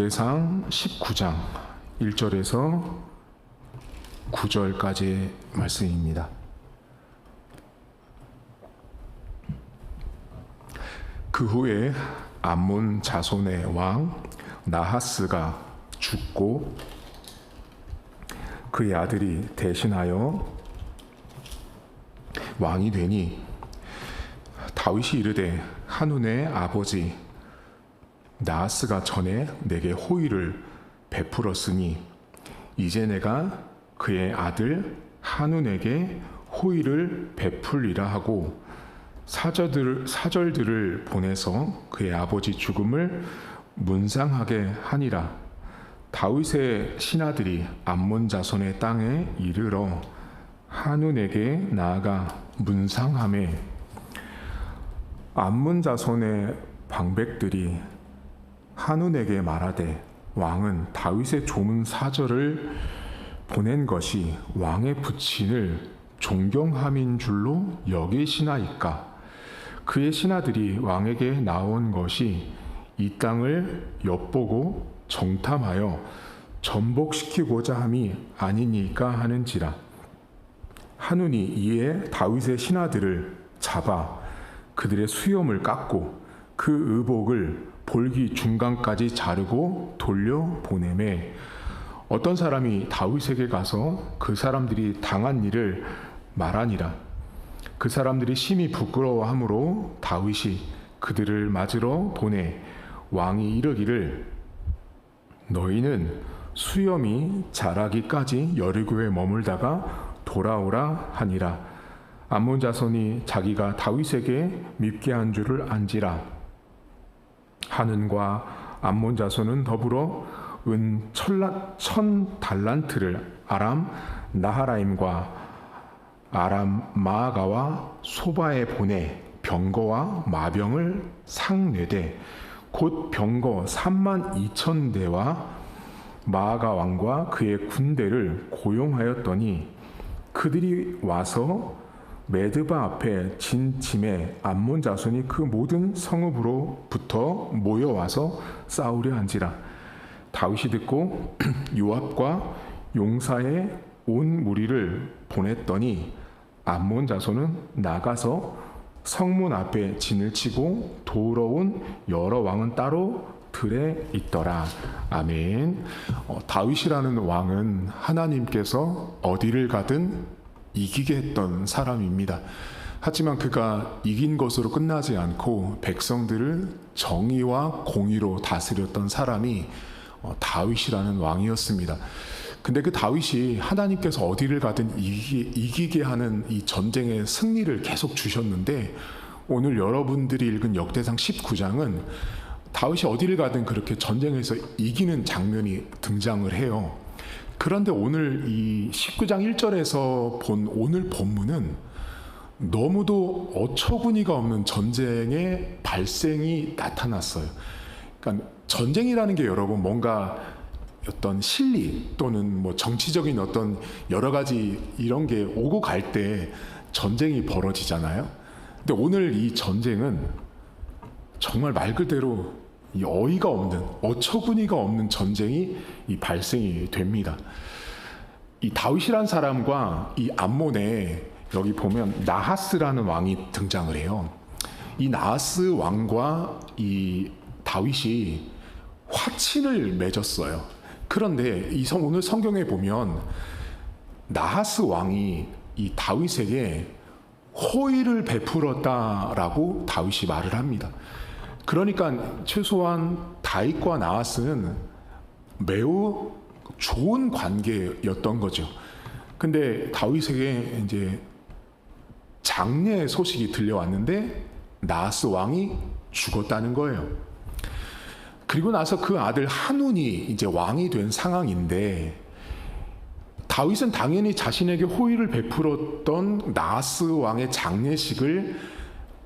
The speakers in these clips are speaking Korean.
역대상 19장 1절에서 9절까지의 말씀입니다. 그 후에 암몬 자손의 왕 나하스가 죽고 그의 아들이 대신하여 왕이 되니 다윗이 이르되 한운의 아버지 나하스가 전에 내게 호의를 베풀었으니 이제 내가 그의 아들 한운에게 호의를 베풀리라 하고 사절들, 사절들을 보내서 그의 아버지 죽음을 문상하게 하니라. 다윗의 신하들이 암몬 자손의 땅에 이르러 한운에게 나아가 문상함에 암몬 자손의 방백들이 한운에게 말하되 왕은 다윗의 조문 사절을 보낸 것이 왕의 부친을 존경함인 줄로 여기시나이까? 그의 신하들이 왕에게 나온 것이 이 땅을 엿보고 정탐하여 전복시키고자 함이 아니니까 하는지라. 한운이 이에 다윗의 신하들을 잡아 그들의 수염을 깎고 그 의복을 볼기 중간까지 자르고 돌려 보내매 어떤 사람이 다윗에게 가서 그 사람들이 당한 일을 말하니라. 그 사람들이 심히 부끄러워하므로 다윗이 그들을 맞으러 보내 왕이 이르기를 너희는 수염이 자라기까지 여리고에 머물다가 돌아오라 하니라. 암몬 자손이 자기가 다윗에게 밉게 한 줄을 안지라 하는과 암몬 자손은 더불어 은 천라, 천 달란트를 아람 나하라임과 아람 마아가와 소바에 보내 병거와 마병을 상내되 곧 병거 3만 2천 대와 마아가 왕과 그의 군대를 고용하였더니 그들이 와서 메드바 앞에 진 짐에 암몬 자손이 그 모든 성읍으로부터 모여와서 싸우려 한지라 다윗이 듣고 요압과 용사의 온 무리를 보냈더니 암몬 자손은 나가서 성문 앞에 진을 치고 도우러온 여러 왕은 따로 들에 있더라. 아멘. 어, 다윗이라는 왕은 하나님께서 어디를 가든 이기게 했던 사람입니다. 하지만 그가 이긴 것으로 끝나지 않고 백성들을 정의와 공의로 다스렸던 사람이 어, 다윗이라는 왕이었습니다. 근데 그 다윗이 하나님께서 어디를 가든 이기게, 이기게 하는 이 전쟁의 승리를 계속 주셨는데 오늘 여러분들이 읽은 역대상 19장은 다윗이 어디를 가든 그렇게 전쟁에서 이기는 장면이 등장을 해요. 그런데 오늘 이 19장 1절에서 본 오늘 본문은 너무도 어처구니가 없는 전쟁의 발생이 나타났어요. 그러니까 전쟁이라는 게 여러분 뭔가 어떤 실리 또는 뭐 정치적인 어떤 여러 가지 이런 게 오고 갈 때 전쟁이 벌어지잖아요. 근데 오늘 이 전쟁은 정말 말 그대로 이 어이가 없는 어처구니가 없는 전쟁이 이 발생이 됩니다. 이 다윗이란 사람과 이 암몬에 여기 보면 나하스라는 왕이 등장을 해요. 이 나하스 왕과 이 다윗이 화친을 맺었어요. 그런데 이 성, 오늘 성경에 보면 나하스 왕이 이 다윗에게 호의를 베풀었다라고 다윗이 말을 합니다. 그러니까 최소한 다윗과 나하스는 매우 좋은 관계였던 거죠. 근데 다윗에게 이제 장례 소식이 들려왔는데 나하스 왕이 죽었다는 거예요. 그리고 나서 그 아들 한운이 이제 왕이 된 상황인데 다윗은 당연히 자신에게 호의를 베풀었던 나하스 왕의 장례식을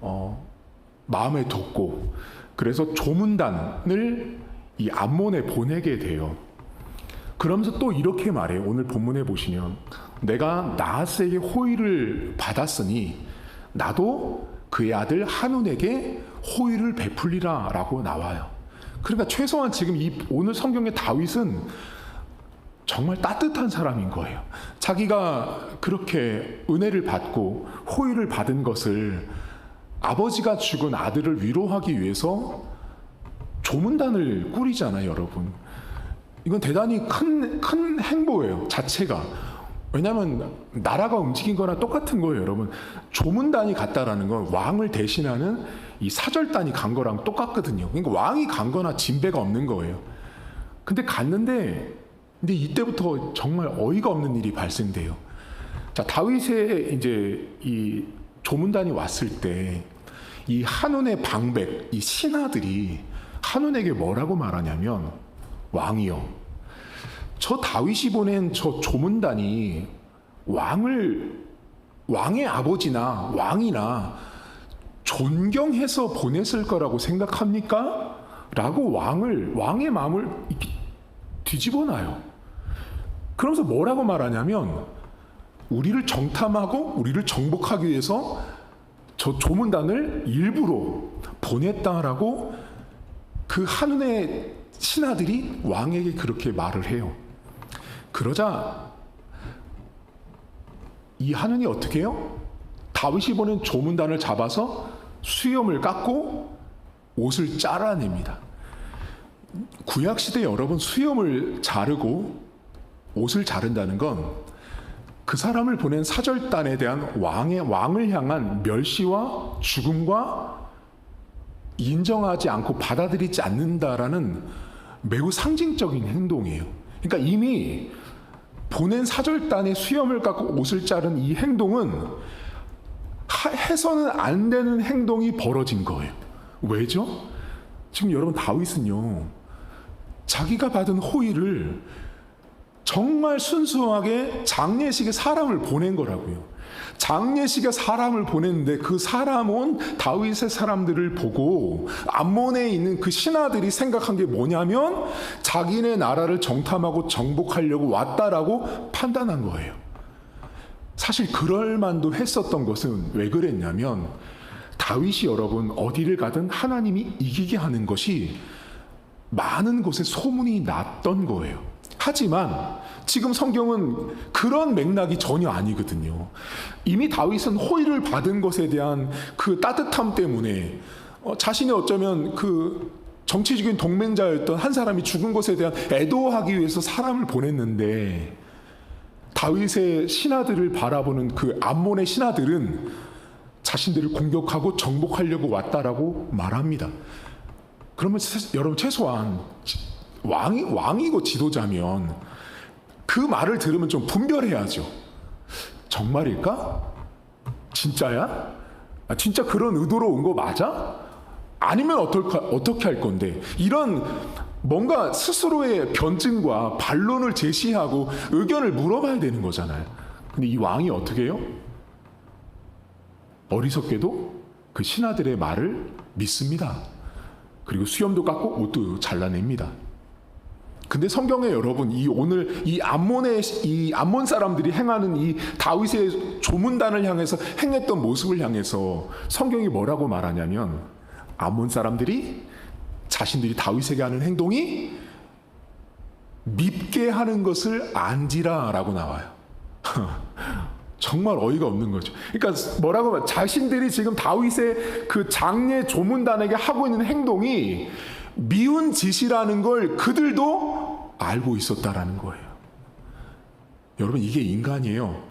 어, 마음에 뒀고 그래서 조문단을 이 암몬에 보내게 돼요. 그러면서 또 이렇게 말해요. 오늘 본문에 보시면 내가 나하스에게 호의를 받았으니 나도 그의 아들 한운에게 호의를 베풀리라라고 나와요. 그러니까 최소한 지금 이 오늘 성경의 다윗은 정말 따뜻한 사람인 거예요. 자기가 그렇게 은혜를 받고 호의를 받은 것을 아버지가 죽은 아들을 위로하기 위해서 조문단을 꾸리잖아요, 여러분. 이건 대단히 큰, 큰 행보예요, 자체가. 왜냐하면 나라가 움직인 거랑 똑같은 거예요, 여러분. 조문단이 갔다라는 건 왕을 대신하는 이 사절단이 간 거랑 똑같거든요. 그러니까 왕이 간 거나 진배가 없는 거예요. 근데 갔는데, 근데 이때부터 정말 어이가 없는 일이 발생돼요. 자, 다윗의 이제 이 조문단이 왔을 때, 이 한운의 방백, 이 신하들이 한운에게 뭐라고 말하냐면, 왕이요. 저 다윗이 보낸 저 조문단이 왕을 왕의 아버지나 왕이나 존경해서 보냈을 거라고 생각합니까? 라고 왕을 왕의 마음을 뒤집어 놔요. 그러면서 뭐라고 말하냐면 우리를 정탐하고 우리를 정복하기 위해서 저 조문단을 일부러 보냈다라고 그 한운의 신하들이 왕에게 그렇게 말을 해요. 그러자 이 한운이 어떻게 해요? 다윗이 보낸 조문단을 잡아서 수염을 깎고 옷을 짜라냅니다. 구약 시대 여러분 수염을 자르고 옷을 자른다는 건 그 사람을 보낸 사절단에 대한 왕의 왕을 향한 멸시와 죽음과 인정하지 않고 받아들이지 않는다라는 매우 상징적인 행동이에요. 그러니까 이미 보낸 사절단의 수염을 깎고 옷을 자른 이 행동은 하- 해서는 안 되는 행동이 벌어진 거예요. 왜죠? 지금 여러분 다윗은요. 자기가 받은 호의를 정말 순수하게 장례식에 사람을 보낸 거라고요. 장례식에 사람을 보냈는데 그 사람은 다윗의 사람들을 보고 암몬에 있는 그 신하들이 생각한 게 뭐냐면 자기네 나라를 정탐하고 정복하려고 왔다라고 판단한 거예요. 사실 그럴 만도 했었던 것은 왜 그랬냐면 다윗이 여러분 어디를 가든 하나님이 이기게 하는 것이 많은 곳에 소문이 났던 거예요. 하지만 지금 성경은 그런 맥락이 전혀 아니거든요. 이미 다윗은 호의를 받은 것에 대한 그 따뜻함 때문에 어, 자신이 어쩌면 그 정치적인 동맹자였던 한 사람이 죽은 것에 대한 애도하기 위해서 사람을 보냈는데 다윗의 신하들을 바라보는 그 암몬의 신하들은 자신들을 공격하고 정복하려고 왔다라고 말합니다. 그러면 세- 여러분 최소한 지- 왕이 왕이고 지도자면 그 말을 들으면 좀 분별해야죠. 정말일까? 진짜야? 아, 진짜 그런 의도로 온 거 맞아? 아니면 어떨까, 어떻게 할 건데? 이런 뭔가 스스로의 변증과 반론을 제시하고 의견을 물어봐야 되는 거잖아요. 근데 이 왕이 어떻게 해요? 어리석게도 그 신하들의 말을 믿습니다. 그리고 수염도 깎고 옷도 잘라냅니다. 근데 성경에 여러분 이 오늘 이 암몬의 이 암몬 사람들이 행하는 이 다윗의 조문단을 향해서 행했던 모습을 향해서 성경이 뭐라고 말하냐면 암몬 사람들이 자신들이 다윗에게 하는 행동이 밉게 하는 것을 안지라라고 나와요. 정말 어이가 없는 거죠. 그러니까 뭐라고 말 자신들이 지금 다윗의 그 장례 조문단에게 하고 있는 행동이 미운 짓이라는 걸 그들도 알고 있었다라는 거예요. 여러분 이게 인간이에요.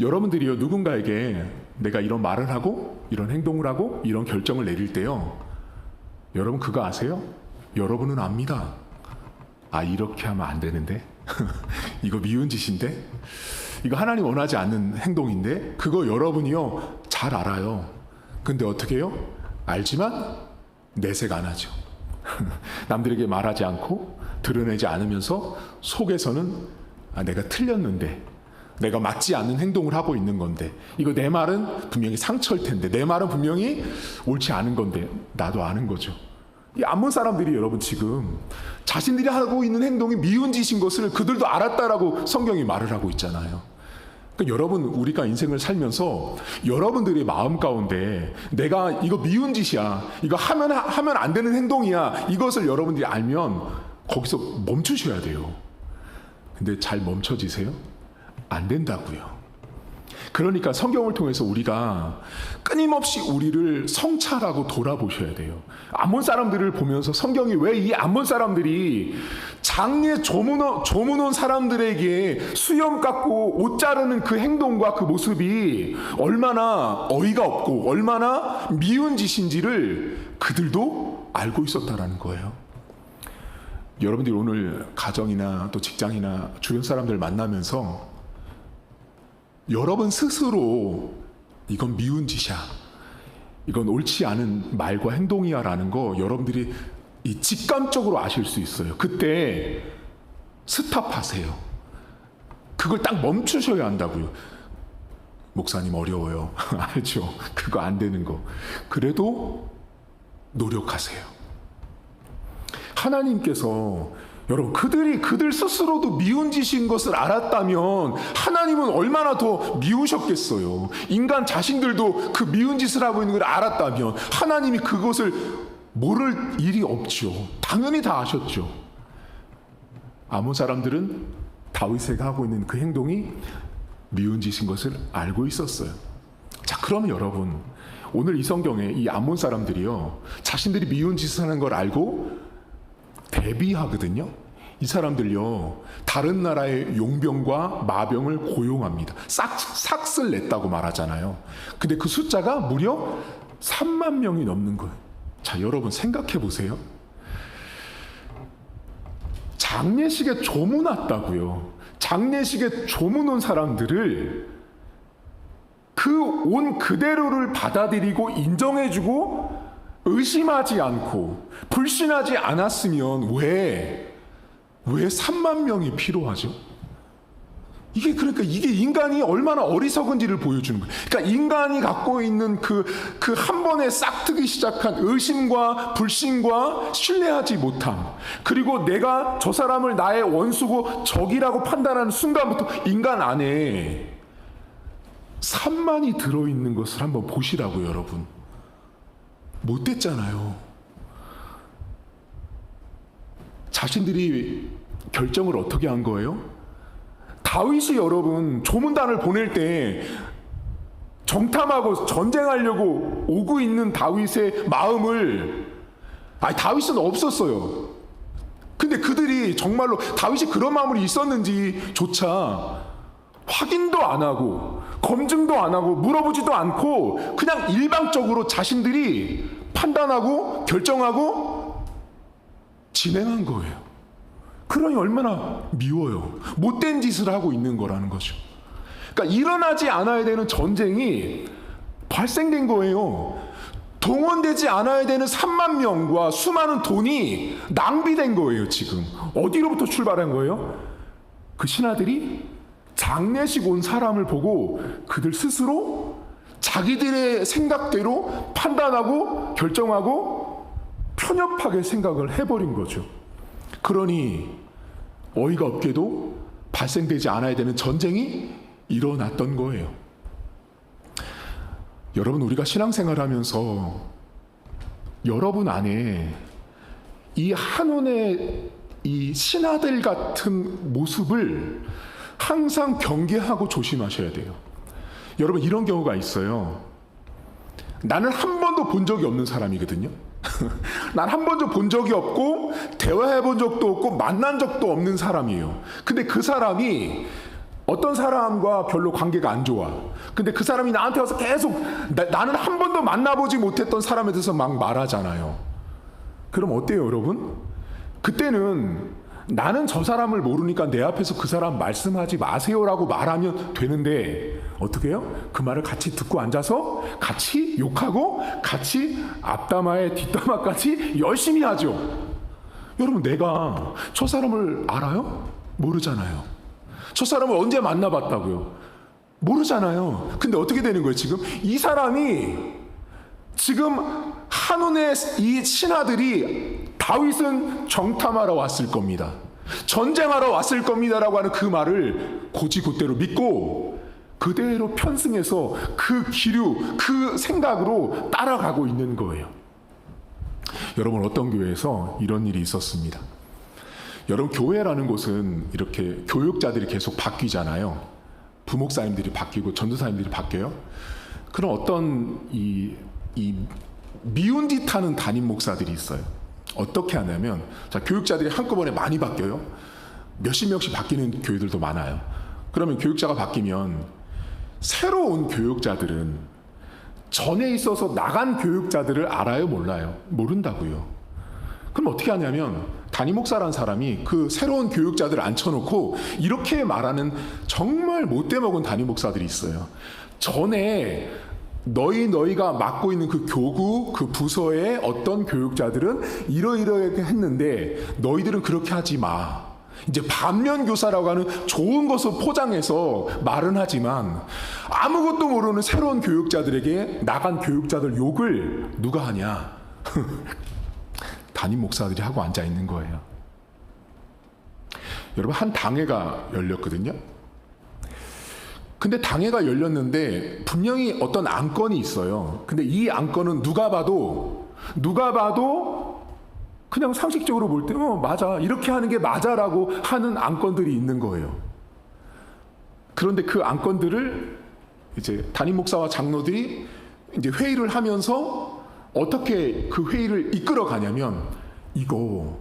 여러분들이요 누군가에게 내가 이런 말을 하고 이런 행동을 하고 이런 결정을 내릴 때요. 여러분 그거 아세요? 여러분은 압니다. 아 이렇게 하면 안 되는데 이거 미운 짓인데 이거 하나님 원하지 않는 행동인데 그거 여러분이요 잘 알아요. 근데 어떻게 해요? 알지만 내색 안 하죠. 남들에게 말하지 않고 드러내지 않으면서 속에서는 아, 내가 틀렸는데 내가 맞지 않는 행동을 하고 있는 건데 이거 내 말은 분명히 상처일 텐데 내 말은 분명히 옳지 않은 건데 나도 아는 거죠. 이 암몬 사람들이 여러분 지금 자신들이 하고 있는 행동이 미운 짓인 것을 그들도 알았다라고 성경이 말을 하고 있잖아요. 그러니까 여러분 우리가 인생을 살면서 여러분들의 마음 가운데 내가 이거 미운 짓이야 이거 하면 하면 안 되는 행동이야 이것을 여러분들이 알면 거기서 멈추셔야 돼요. 근데 잘 멈춰지세요? 안 된다고요. 그러니까 성경을 통해서 우리가 끊임없이 우리를 성찰하고 돌아보셔야 돼요. 암몬 사람들을 보면서 성경이 왜 이 암몬 사람들이 장례 조문원, 조문원 사람들에게 수염 깎고 옷 자르는 그 행동과 그 모습이 얼마나 어이가 없고 얼마나 미운 짓인지를 그들도 알고 있었다라는 거예요. 여러분들이 오늘 가정이나 또 직장이나 주변 사람들 만나면서 여러분 스스로 이건 미운 짓이야. 이건 옳지 않은 말과 행동이야 라는 거 여러분들이 이 직감적으로 아실 수 있어요. 그때 스탑하세요. 그걸 딱 멈추셔야 한다고요. 목사님 어려워요. 알죠? 그거 안 되는 거. 그래도 노력하세요. 하나님께서 여러분 그들이 그들 스스로도 미운 짓인 것을 알았다면 하나님은 얼마나 더 미우셨겠어요. 인간 자신들도 그 미운 짓을 하고 있는 걸 알았다면 하나님이 그것을 모를 일이 없죠. 당연히 다 아셨죠. 아몬 사람들은 다윗에게 하고 있는 그 행동이 미운 짓인 것을 알고 있었어요. 자, 그러면 여러분 오늘 이 성경에 이 아몬 사람들이요 자신들이 미운 짓을 하는 걸 알고 대비하거든요. 이 사람들요, 다른 나라의 용병과 마병을 고용합니다. 싹, 삭슬 냈다고 말하잖아요. 근데 그 숫자가 무려 3만 명이 넘는 거예요. 자, 여러분 생각해 보세요. 장례식에 조문 왔다고요. 장례식에 조문 온 사람들을 그 온 그대로를 받아들이고 인정해주고 의심하지 않고 불신하지 않았으면 왜, 왜 3만 명이 필요하죠? 이게 그러니까 이게 인간이 얼마나 어리석은지를 보여주는 거예요. 그러니까 인간이 갖고 있는 그, 그 한 번에 싹트기 시작한 의심과 불신과 신뢰하지 못함. 그리고 내가 저 사람을 나의 원수고 적이라고 판단하는 순간부터 인간 안에 산만이 들어 있는 것을 한번 보시라고요, 여러분. 못 됐잖아요. 자신들이 결정을 어떻게 한 거예요? 다윗이 여러분 조문단을 보낼 때 정탐하고 전쟁하려고 오고 있는 다윗의 마음을 아니 다윗은 없었어요. 근데 그들이 정말로 다윗이 그런 마음이 있었는지조차 확인도 안 하고 검증도 안 하고 물어보지도 않고 그냥 일방적으로 자신들이 판단하고 결정하고 진행한 거예요. 그러니 얼마나 미워요. 못된 짓을 하고 있는 거라는 거죠. 그러니까 일어나지 않아야 되는 전쟁이 발생된 거예요. 동원되지 않아야 되는 3만 명과 수많은 돈이 낭비된 거예요, 지금. 어디로부터 출발한 거예요? 그 신하들이 장례식 온 사람을 보고 그들 스스로 자기들의 생각대로 판단하고 결정하고 편협하게 생각을 해버린 거죠. 그러니 어이가 없게도 발생되지 않아야 되는 전쟁이 일어났던 거예요. 여러분, 우리가 신앙생활 하면서 여러분 안에 이 한원의 이 신하들 같은 모습을 항상 경계하고 조심하셔야 돼요. 여러분, 이런 경우가 있어요. 나는 한 번도 본 적이 없는 사람이거든요. 난 한 번도 본 적이 없고 대화해 본 적도 없고 만난 적도 없는 사람이에요. 근데 그 사람이 어떤 사람과 별로 관계가 안 좋아. 근데 그 사람이 나한테 와서 계속 나, 는한 번도 만나보지 못했던 사람에 대해서 막 말하잖아요. 그럼 어때요, 여러분? 그때는 나는 저 사람을 모르니까 내 앞에서 그 사람 말씀하지 마세요라고 말하면 되는데 어떻게 해요? 그 말을 같이 듣고 앉아서 같이 욕하고 같이 앞담화에 뒷담화까지 열심히 하죠. 여러분 내가 저 사람을 알아요? 모르잖아요. 저 사람을 언제 만나봤다고요? 모르잖아요. 근데 어떻게 되는 거예요, 지금? 이 사람이 지금 한운의 이 신하들이 다윗은 정탐하러 왔을 겁니다. 전쟁하러 왔을 겁니다라고 하는 그 말을 고지고대로 믿고 그대로 편승해서 그 기류, 그 생각으로 따라가고 있는 거예요. 여러분 어떤 교회에서 이런 일이 있었습니다. 여러분 교회라는 곳은 이렇게 교육자들이 계속 바뀌잖아요. 부목사님들이 바뀌고 전도사님들이 바뀌어요. 그럼 어떤 이, 이 미운 짓 하는 담임 목사들이 있어요. 어떻게 하냐면 자 교육자들이 한꺼번에 많이 바뀌어요. 몇십 명씩 바뀌는 교회들도 많아요. 그러면 교육자가 바뀌면 새로운 교육자들은 전에 있어서 나간 교육자들을 알아요, 몰라요? 모른다고요. 그럼 어떻게 하냐면 담임 목사라는 사람이 그 새로운 교육자들 을 앉혀놓고 이렇게 말하는 정말 못돼 먹은 담임 목사들이 있어요. 전에 너희 너희가 맡고 있는 그 교구 그 부서의 어떤 교육자들은 이러이러하게 했는데 너희들은 그렇게 하지 마. 이제 반면 교사라고 하는 좋은 것을 포장해서 말은 하지만 아무것도 모르는 새로운 교육자들에게 나간 교육자들 욕을 누가 하냐? 담임 목사들이 하고 앉아 있는 거예요. 여러분 한 당회가 열렸거든요. 근데 당회가 열렸는데 분명히 어떤 안건이 있어요. 근데 이 안건은 누가 봐도 누가 봐도 그냥 상식적으로 볼 때, 어, 맞아. 이렇게 하는 게 맞아라고 하는 안건들이 있는 거예요. 그런데 그 안건들을 이제 담임 목사와 장로들이 이제 회의를 하면서 어떻게 그 회의를 이끌어 가냐면 이거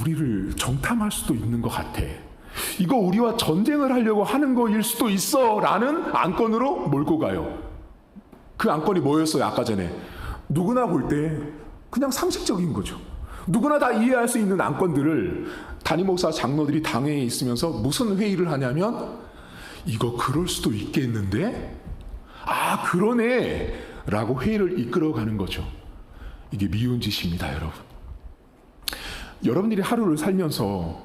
우리를 정탐할 수도 있는 것 같아. 이거 우리와 전쟁을 하려고 하는 거일 수도 있어. 라는 안건으로 몰고 가요. 그 안건이 뭐였어요? 아까 전에. 누구나 볼 때 그냥 상식적인 거죠. 누구나 다 이해할 수 있는 안건들을 담임 목사 장로들이 당회에 있으면서 무슨 회의를 하냐면 이거 그럴 수도 있겠는데 아 그러네 라고 회의를 이끌어 가는 거죠. 이게 미운 짓입니다, 여러분. 여러분들이 하루를 살면서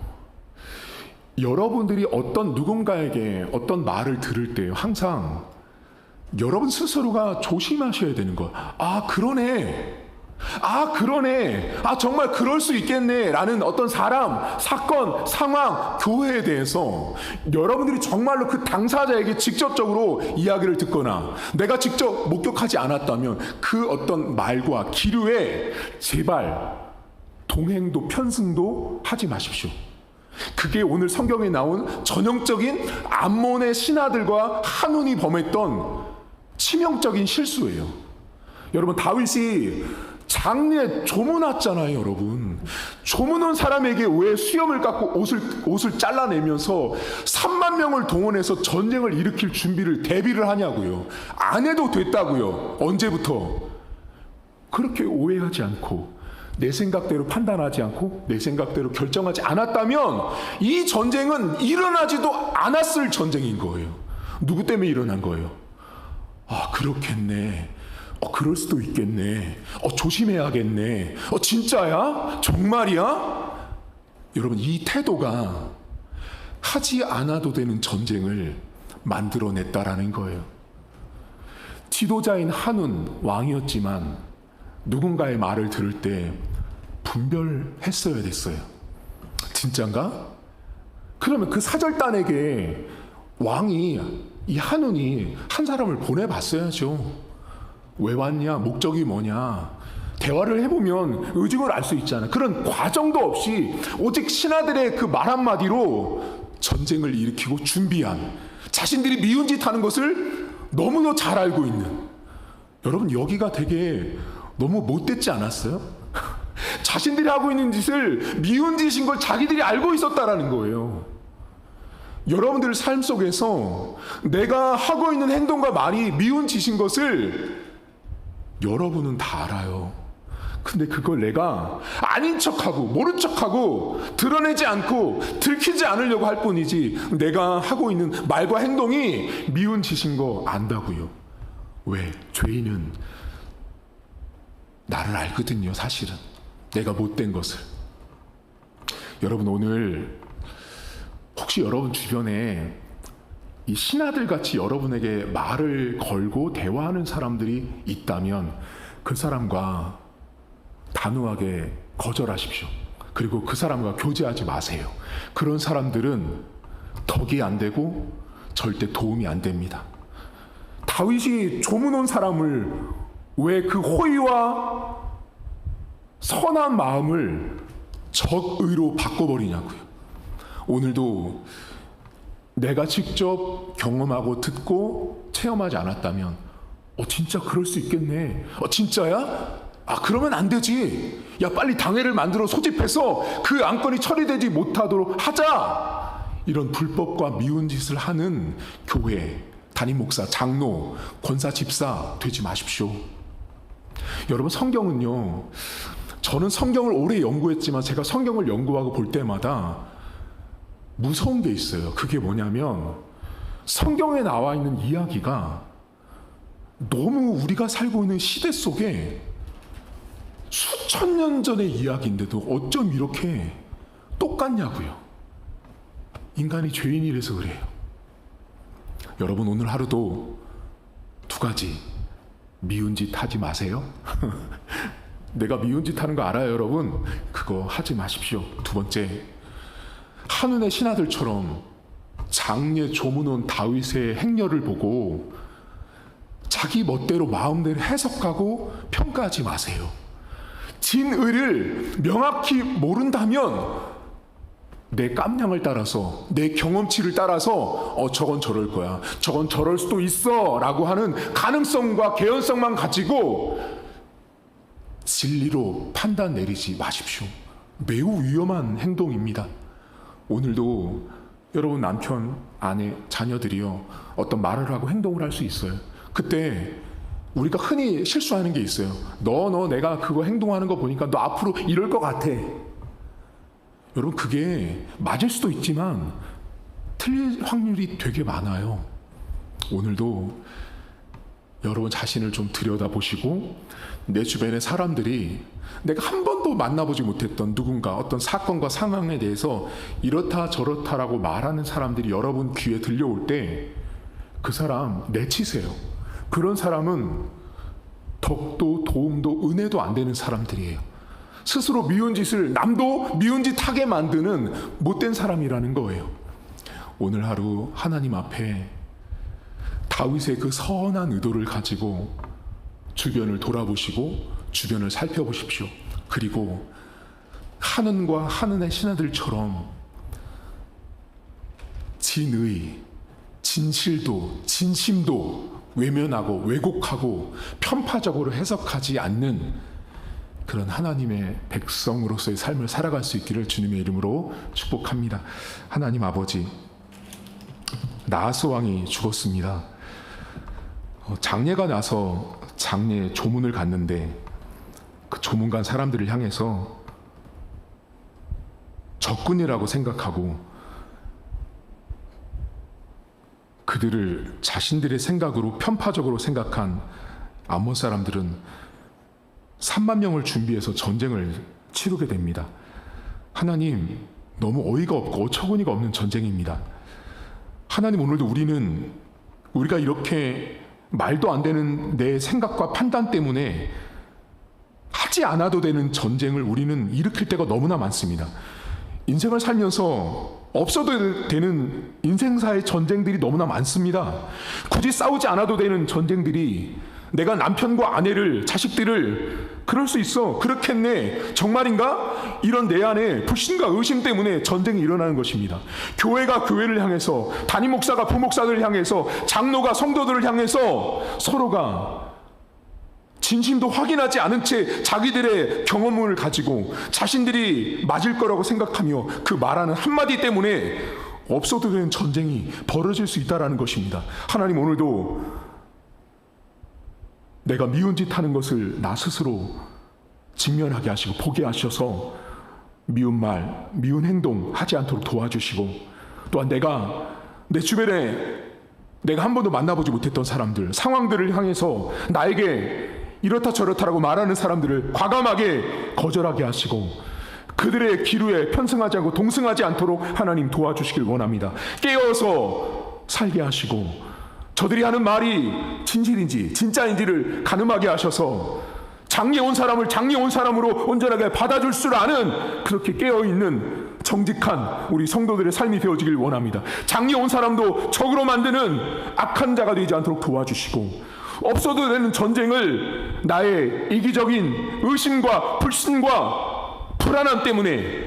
여러분들이 어떤 누군가에게 어떤 말을 들을 때 항상 여러분 스스로가 조심하셔야 되는 거. 아, 그러네. 아, 그러네. 아, 정말 그럴 수 있겠네. 라는 어떤 사람, 사건, 상황, 교회에 대해서 여러분들이 정말로 그 당사자에게 직접적으로 이야기를 듣거나 내가 직접 목격하지 않았다면 그 어떤 말과 기류에 제발 동행도 편승도 하지 마십시오. 그게 오늘 성경에 나온 전형적인 암몬의 신하들과 한운이 범했던 치명적인 실수예요. 여러분 다윗이 장례 조문 왔잖아요, 여러분. 조문 온 사람에게 왜 수염을 깎고 옷을 옷을 잘라내면서 3만 명을 동원해서 전쟁을 일으킬 준비를 대비를 하냐고요. 안 해도 됐다고요. 언제부터? 그렇게 오해하지 않고 내 생각대로 판단하지 않고 내 생각대로 결정하지 않았다면 이 전쟁은 일어나지도 않았을 전쟁인 거예요. 누구 때문에 일어난 거예요? 아, 그렇겠네. 어, 그럴 수도 있겠네. 어, 조심해야겠네. 어, 진짜야? 정말이야? 여러분, 이 태도가 하지 않아도 되는 전쟁을 만들어냈다라는 거예요. 지도자인 한운 왕이었지만 누군가의 말을 들을 때 분별했어야 됐어요. 진짠가? 그러면 그 사절단에게 왕이 이 한운이 한 사람을 보내봤어야죠. 왜 왔냐? 목적이 뭐냐? 대화를 해보면 의중을 알 수 있잖아. 그런 과정도 없이 오직 신하들의 그 말 한마디로 전쟁을 일으키고 준비한 자신들이 미운 짓 하는 것을 너무도 잘 알고 있는 여러분 여기가 되게 너무 못됐지 않았어요? 자신들이 하고 있는 짓을 미운 짓인 걸 자기들이 알고 있었다라는 거예요. 여러분들 삶 속에서 내가 하고 있는 행동과 말이 미운 짓인 것을 여러분은 다 알아요. 근데 그걸 내가 아닌 척하고 모른 척하고 드러내지 않고 들키지 않으려고 할 뿐이지 내가 하고 있는 말과 행동이 미운 짓인 거 안다고요. 왜? 죄인은 나를 알거든요, 사실은. 내가 못된 것을. 여러분, 오늘 혹시 여러분 주변에 이 신하들 같이 여러분에게 말을 걸고 대화하는 사람들이 있다면 그 사람과 단호하게 거절하십시오. 그리고 그 사람과 교제하지 마세요. 그런 사람들은 덕이 안 되고 절대 도움이 안 됩니다. 다윗이 조문 온 사람을 왜 그 호의와 선한 마음을 적의로 바꿔버리냐고요. 오늘도 내가 직접 경험하고 듣고 체험하지 않았다면, 어, 진짜 그럴 수 있겠네. 어, 진짜야? 아, 그러면 안 되지. 야, 빨리 당회를 만들어 소집해서 그 안건이 처리되지 못하도록 하자. 이런 불법과 미운 짓을 하는 교회, 담임 목사, 장로, 권사, 집사 되지 마십시오. 여러분, 성경은요, 저는 성경을 오래 연구했지만 제가 성경을 연구하고 볼 때마다 무서운 게 있어요. 그게 뭐냐면 성경에 나와 있는 이야기가 너무 우리가 살고 있는 시대 속에 수천 년 전의 이야기인데도 어쩜 이렇게 똑같냐고요. 인간이 죄인이라서 그래요. 여러분 오늘 하루도 두 가지 미운 짓 하지 마세요. 내가 미운 짓 하는 거 알아요, 여러분. 그거 하지 마십시오. 두 번째, 한눈의 신하들처럼 장례 조문 온 다윗의 행렬을 보고 자기 멋대로 마음대로 해석하고 평가하지 마세요. 진의를 명확히 모른다면 내 깜냥을 따라서 내 경험치를 따라서 어 저건 저럴 거야 저건 저럴 수도 있어라고 하는 가능성과 개연성만 가지고 진리로 판단 내리지 마십시오. 매우 위험한 행동입니다. 오늘도 여러분 남편, 아내, 자녀들이요 어떤 말을 하고 행동을 할 수 있어요. 그때 우리가 흔히 실수하는 게 있어요. 너, 너, 내가 그거 행동하는 거 보니까 너 앞으로 이럴 것 같아. 여러분, 그게 맞을 수도 있지만 틀릴 확률이 되게 많아요. 오늘도 여러분 자신을 좀 들여다보시고 내 주변의 사람들이 내가 한 번도 만나보지 못했던 누군가 어떤 사건과 상황에 대해서 이렇다 저렇다라고 말하는 사람들이 여러분 귀에 들려올 때 그 사람 내치세요. 그런 사람은 덕도 도움도 은혜도 안 되는 사람들이에요. 스스로 미운 짓을 남도 미운 짓 하게 만드는 못된 사람이라는 거예요. 오늘 하루 하나님 앞에 다윗의 그 선한 의도를 가지고 주변을 돌아보시고 주변을 살펴보십시오. 그리고 하는과 하는의 신하들처럼 진의, 진실도, 진심도 외면하고 왜곡하고 편파적으로 해석하지 않는 그런 하나님의 백성으로서의 삶을 살아갈 수 있기를 주님의 이름으로 축복합니다. 하나님 아버지, 나하스 왕이 죽었습니다. 어, 장례가 나서 장례 조문을 갔는데 그 조문 간 사람들을 향해서 적군이라고 생각하고 그들을 자신들의 생각으로 편파적으로 생각한 암몬 사람들은 3만 명을 준비해서 전쟁을 치르게 됩니다. 하나님 너무 어이가 없고 어처구니가 없는 전쟁입니다. 하나님 오늘도 우리는 우리가 이렇게 말도 안 되는 내 생각과 판단 때문에 하지 않아도 되는 전쟁을 우리는 일으킬 때가 너무나 많습니다. 인생을 살면서 없어도 되는 인생사의 전쟁들이 너무나 많습니다. 굳이 싸우지 않아도 되는 전쟁들이 내가 남편과 아내를, 자식들을 그럴 수 있어. 그렇겠네. 정말인가? 이런 내 안에 불신과 의심 때문에 전쟁이 일어나는 것입니다. 교회가 교회를 향해서, 담임 목사가 부목사들을 향해서, 장로가 성도들을 향해서 서로가 진심도 확인하지 않은 채 자기들의 경험을 가지고 자신들이 맞을 거라고 생각하며 그 말하는 한마디 때문에 없어도 되는 전쟁이 벌어질 수 있다라는 것입니다. 하나님 오늘도 내가 미운 짓 하는 것을 나 스스로 직면하게 하시고 보게 하셔서 미운 말, 미운 행동 하지 않도록 도와주시고 또한 내가 내 주변에 내가 한 번도 만나보지 못했던 사람들, 상황들을 향해서 나에게 이렇다 저렇다라고 말하는 사람들을 과감하게 거절하게 하시고 그들의 기류에 편승하지 않고 동승하지 않도록 하나님 도와주시길 원합니다. 깨어서 살게 하시고 저들이 하는 말이 진실인지 진짜인지를 가늠하게 하셔서 장례 온 사람을 장례 온 사람으로 온전하게 받아줄 줄 아는 그렇게 깨어 있는 정직한 우리 성도들의 삶이 되어지길 원합니다. 장래 온 사람도 적으로 만드는 악한 자가 되지 않도록 도와주시고 없어도 되는 전쟁을 나의 이기적인 의심과 불신과 불안함 때문에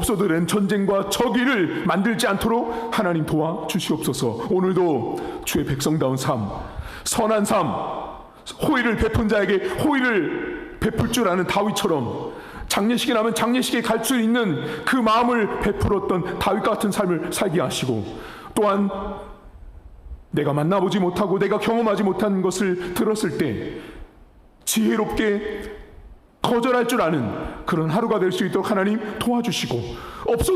되는 전쟁과 적의를 만들지 않도록 하나님 도와 주시옵소서. 오늘도 주의 백성다운 삶, 선한 삶, 호의를 베푼 자에게 호의를 베풀 줄 아는 다윗처럼 장례식에 나면 장례식에 갈 수 있는 그 마음을 베풀었던 다윗 같은 삶을 살게 하시고 또한 내가 만나보지 못하고 내가 경험하지 못한 것을 들었을 때 지혜롭게 거절할 줄 아는 그런 하루가 될 수 있도록 하나님 도와주시고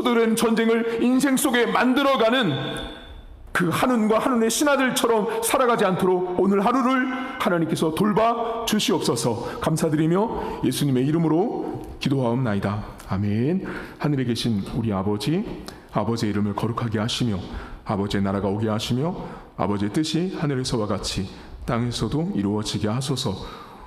되는 전쟁을 인생 속에 만들어가는 그 한운과 한운의 신하들처럼 살아가지 않도록 오늘 하루를 하나님께서 돌봐 주시옵소서 감사드리며 예수님의 이름으로 기도하옵나이다. 아멘. 하늘에 계신 우리 아버지, 아버지의 이름을 거룩하게 하시며 아버지의 나라가 오게 하시며 아버지의 뜻이 하늘에서와 같이 땅에서도 이루어지게 하소서.